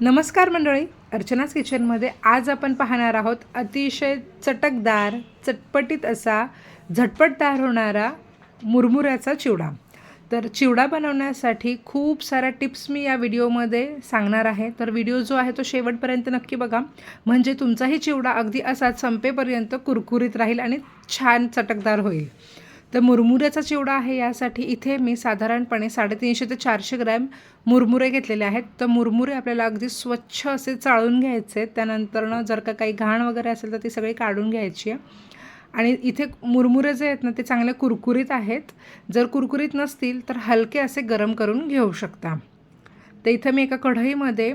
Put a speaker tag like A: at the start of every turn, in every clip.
A: नमस्कार मंडळी अर्चनाच किचनमध्ये आज आपण पाहणार आहोत अतिशय चटकदार चटपटीत असा झटपटदार होणारा मुरमुऱ्याचा चिवडा. तर चिवडा बनवण्यासाठी खूप साऱ्या टिप्स मी या व्हिडिओमध्ये सांगणार आहे. तर व्हिडिओ जो आहे तो शेवटपर्यंत नक्की बघा. म्हणजे तुमचाही चिवडा अगदी असाच संपेपर्यंत कुरकुरीत राहील आणि छान चटकदार होईल. तर मुरमुऱ्याचा चिवडा आहे यासाठी इथे मी साधारणपणे साडेतीनशे ते चारशे ग्रॅम मुरमुरे घेतलेले आहेत. तर मुरमुरे आपल्याला अगदी स्वच्छ असे चाळून घ्यायचे त्यानंतरनं जर का काही घाण वगैरे असेल तर ती सगळी काढून घ्यायची आहे. आणि इथे मुरमुरे जे आहेत ना ते चांगले कुरकुरीत आहेत. जर कुरकुरीत नसतील तर हलके असे गरम करून घेऊ शकता. तर इथं मी एका कढईमध्ये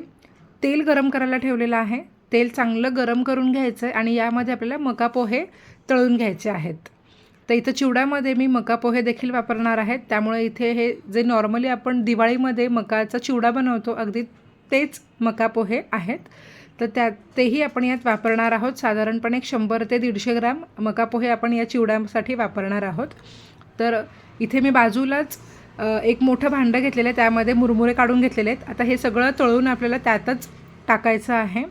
A: तेल गरम करायला ठेवलेलं आहे. तेल चांगलं गरम करून घ्यायचं आहे आणि यामध्ये आपल्याला मका पोहे तळून घ्यायचे आहेत. तर इथं चिवड्यामध्ये मी मका पोहे देखील वापरणार आहेत त्यामुळे इथे हे जे नॉर्मली आपण दिवाळीमध्ये मकाचा चिवडा बनवतो अगदी तेच मका पोहे आहेत. तर त्या तेही आपण यात वापरणार आहोत. साधारणपणे एक शंभर ते दीडशे ग्राम मका पोहे आपण या चिवड्यासाठी वापरणार आहोत. तर इथे मी बाजूलाच एक मोठं भांडं घेतलेलं आहे. त्यामध्ये मुरमुरे काढून घेतलेले आहेत. आता हे सगळं तळून आपल्याला त्यातच टाकायचं आहे.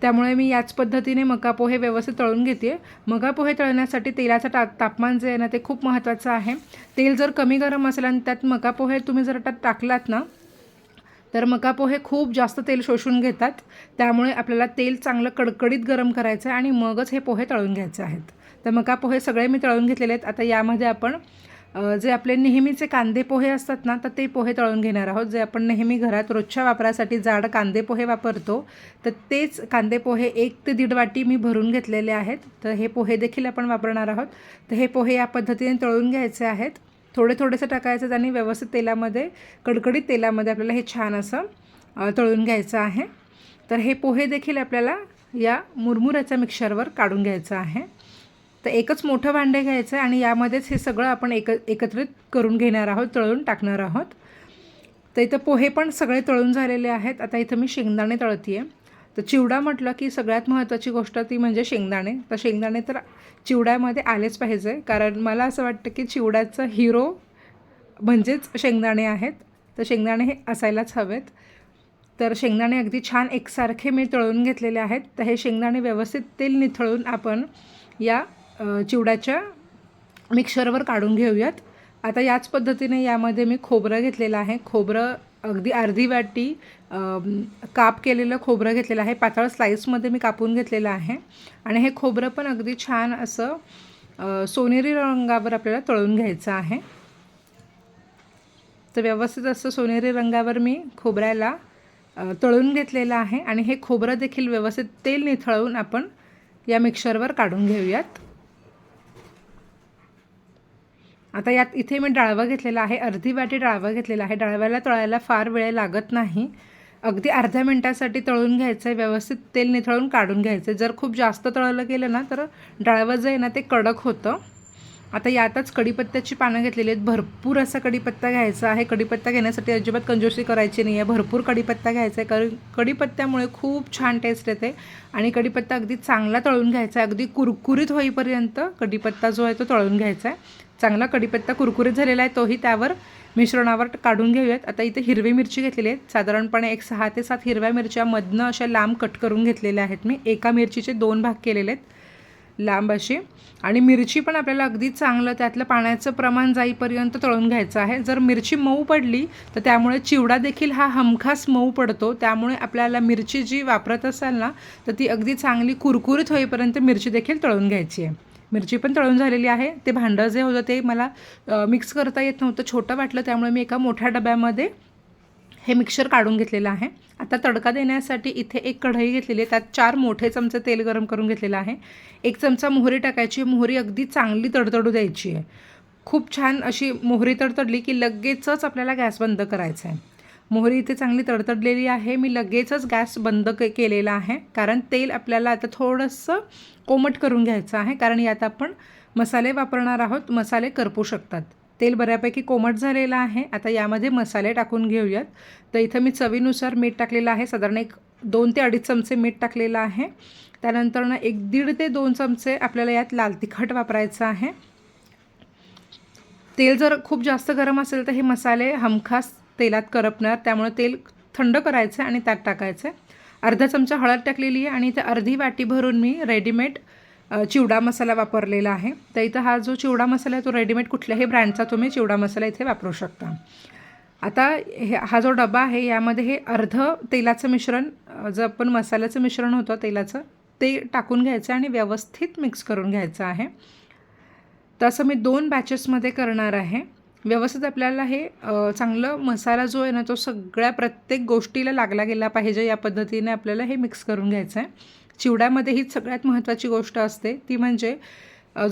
A: त्यामुळे मी याच पद्धतीने मका पोहे व्यवस्थित तळून घेते मका पोहे तळण्यासाठी तेलाचं टा तापमान जे आहे ना ते खूप महत्त्वाचं आहे. तेल जर कमी गरम असेल आणि त्यात मका पोहे तुम्ही जर त्यात टाकलात ना तर मका पोहे खूप जास्त तेल शोषून घेतात. त्यामुळे आपल्याला तेल चांगलं कडकडीत गरम करायचं आहे आणि मगच हे पोहे तळून घ्यायचे आहेत. तर मका पोहे सगळे मी तळून घेतलेले आहेत. आता यामध्ये आपण जे आपले नेहमीचे कांदे पोहे असतात ना तर ते पोहे तळून घेणार आहोत. जे आपण नेहमी घरात रोजच्या वापरासाठी जाड कांदे पोहे वापरतो तर तेच कांदे पोहे एक ते दीड वाटी मी भरून घेतलेले आहेत. तर हे पोहे देखील आपण वापरणार आहोत. तर हे पोहे या पद्धतीने तळून घ्यायचे आहेत. थोडे थोडेसे टाकायचं आणि व्यवस्थित तेलामध्ये कडकडीत तेलामध्ये आपल्याला हे छान असं तळून घ्यायचं आहे. तर हे पोहे देखील आपल्याला या मुरमुऱ्याच्या मिक्सरवर काढून घ्यायचं आहे. तर एकच मोठं भांडे घ्यायचं आहे आणि यामध्येच हे सगळं आपण एक एकत्रित करून घेणार आहोत तळून टाकणार आहोत. तर इथं पोहे पण सगळे तळून झालेले आहेत. आता इथं मी शेंगदाणे तळती आहे तर चिवडा म्हटलं की सगळ्यात महत्त्वाची गोष्ट ती म्हणजे शेंगदाणे. तर शेंगदाणे तर चिवड्यामध्ये आलेच पाहिजे कारण मला असं वाटतं की चिवड्याचं हिरो म्हणजेच शेंगदाणे आहेत. तर शेंगदाणे हे असायलाच हवेत. तर शेंगदाणे अगदी छान एकसारखे मी तळून घेतलेले आहेत. तर हे शेंगदाणे व्यवस्थित तेल निथळून आपण या चिवड्याच्या मिक्सरवर काढून घेऊयात. आता याच पद्धतीने यामध्ये मी खोबरं घेतलेलं आहे. खोबरं अगदी अर्धी वाटी काप केलेलं खोबरं घेतलेलं आहे. पातळ स्लाईसमध्ये मी कापून घेतलेलं आहे. आणि हे खोबरं पण अगदी छान असं सोनेरी रंगावर आपल्याला तळून घ्यायचं आहे. तर व्यवस्थित असं सोनेरी रंगावर मी खोबऱ्याला तळून घेतलेलं आहे. आणि हे खोबरं देखील व्यवस्थित तेल निथळवून आपण या मिक्सरवर काढून घेऊयात. आता यात इथे मी डाळवा घेतलेला आहे अर्धी वाटी डाळवा घेतलेला आहे. डाळव्याला तळायला फार वेळ लागत नाही. अगदी अर्ध्या मिनटासाठी तळून घ्यायचं आहे व्यवस्थित तेल निथळून काढून घ्यायचं आहे जर खूप जास्त तळलं गेलं ना तर डाळवं जे आहे ना ते कडक होतं. आता यातच कढीपत्त्याची पानं घेतलेली आहेत. भरपूर असा कढीपत्ता घ्यायचा आहे. कढीपत्ता घेण्यासाठी अजिबात कंजोशी करायची नाही आहे भरपूर कढीपत्ता घ्यायचा आहे. कारण कढीपत्त्यामुळे खूप छान टेस्ट येते. आणि कढीपत्ता अगदी चांगला तळून घ्यायचा आहे. अगदी कुरकुरीत होईपर्यंत कढीपत्ता जो आहे तो तळून घ्यायचा आहे. चांगला कढीपत्ता कुरकुरीत झालेला आहे तोही त्यावर मिश्रणावर काढून घेऊयात. आता इथे हिरवी मिरची घेतलेली आहेत साधारणपणे एक सहा ते सात हिरव्या मिरच्या मधनं अशा लांब कट करून घेतलेल्या आहेत मी. एका मिरचीचे दोन भाग केलेले आहेत लांब अशी आणि मिरची पण आपल्याला अगदी चांगलं त्यातलं पाण्याचं प्रमाण जाईपर्यंत तळून घ्यायचं आहे. जर मिरची मऊ पडली तर त्यामुळे चिवडा देखील हा हमखास मऊ पडतो. त्यामुळे आपल्याला मिरची जी वापरत असाल ना तर ती अगदी चांगली कुरकुरीत होईपर्यंत मिरची देखील तळून घ्यायची आहे. मिरची पण तळून झालेली आहे. ते भांडं जे होतं ते मला मिक्स करता येत नव्हतं. छोटं वाटलं त्यामुळे मी एका मोठ्या डब्यामध्ये हे मिक्सर काढून घेतलेलं आहे. आता तडका देण्यासाठी इथे एक कढई घेतलेली आहे. त्यात चार मोठे चमचे तेल गरम करून घेतलेलं आहे. एक चमचा मोहरी टाकायची. मोहरी अगदी चांगली तडतडू द्यायची आहे. खूप छान अशी मोहरी तडतडली की लगेचच आपल्याला गॅस बंद करायचा आहे. मोहरी इथे चांगली तडतडलेली आहे. मी लगेचच गॅस बंद के केलेला आहे. कारण तेल आपल्याला आता थोडंसं कोमट करून घ्यायचं आहे. कारण यात आपण मसाले वापरणार आहोत. मसाले करपू शकतात. तेल बऱ्यापैकी कोमट झालेलं आहे. आता यामध्ये मसाले टाकून घेऊयात. तर इथं मी चवीनुसार मीठ टाकलेलं आहे. साधारण एक दोन ते अडीच चमचे मीठ टाकलेलं आहे. त्यानंतर ना एक दीड ते दोन चमचे आपल्याला यात लाल तिखट वापरायचं आहे. तेल जर खूप जास्त गरम असेल तर हे मसाले हमखास तेलात करपणार त्यामुळे तेल थंड करायचं आहे आणि त्यात टाकायचं. अर्धा चमचा हळद टाकलेली आहे आणि इथे अर्धी वाटी भरून मी रेडीमेड चिवडा मसाला वापरलेला आहे. तर इथं हा जो चिवडा मसाला आहे तो रेडीमेड कुठल्याही ब्रँडचा तुम्ही चिवडा मसाला इथे वापरू शकता. आता हे हा जो डबा आहे यामध्ये हे अर्ध तेलाचं मिश्रण जर आपण मसाल्याचं मिश्रण होतं तेलाचं ते टाकून घ्यायचं आणि व्यवस्थित मिक्स करून घ्यायचं आहे. तसं मी दोन बॅचेसमध्ये करणार आहे. व्यवस्थित आपल्याला हे चांगलं मसाला जो आहे ना तो सगळ्या प्रत्येक गोष्टीला लागला गेला पाहिजे या पद्धतीने आपल्याला हे मिक्स करून घ्यायचं आहे चिवड्यामध्ये ही सगळ्यात महत्त्वाची गोष्ट असते. ती म्हणजे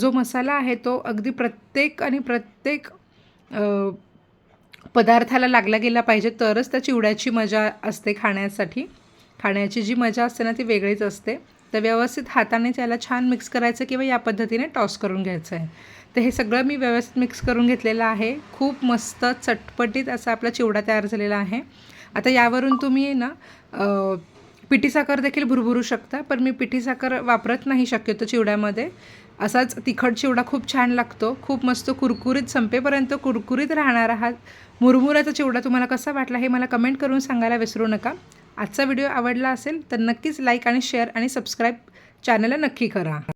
A: जो मसाला आहे तो अगदी प्रत्येक आणि प्रत्येक पदार्थाला लागला गेला पाहिजे तरच त्या चिवड्याची मजा असते खाण्यासाठी. खाण्याची जी मजा असते ना ती वेगळीच असते. तर व्यवस्थित हाताने त्याला छान मिक्स करायचं किंवा या पद्धतीने टॉस करून घ्यायचं आहे. तर हे सगळं मी व्यवस्थित मिक्स करून घेतलेलं आहे. खूप मस्त चटपटीत असा आपला चिवडा तयार झालेला आहे. आता यावरून तुम्ही ना पिठी साखर देखील भुरभुरू शकता पण मी पिठी साखर वापरत नाही शक्यतो चिवड्यामध्ये. असाच तिखट चिवडा खूप छान लागतो. खूप मस्त कुरकुरीत संपेपर्यंत कुरकुरीत राहणारा हा मुरमुऱ्याचा चिवडा तुम्हाला कसा वाटला हे मला कमेंट करून सांगायला विसरू नका. आजचा व्हिडिओ आवडला असेल तर नक्कीच लाईक आणि शेअर आणि सबस्क्राईब चॅनलला नक्की करा.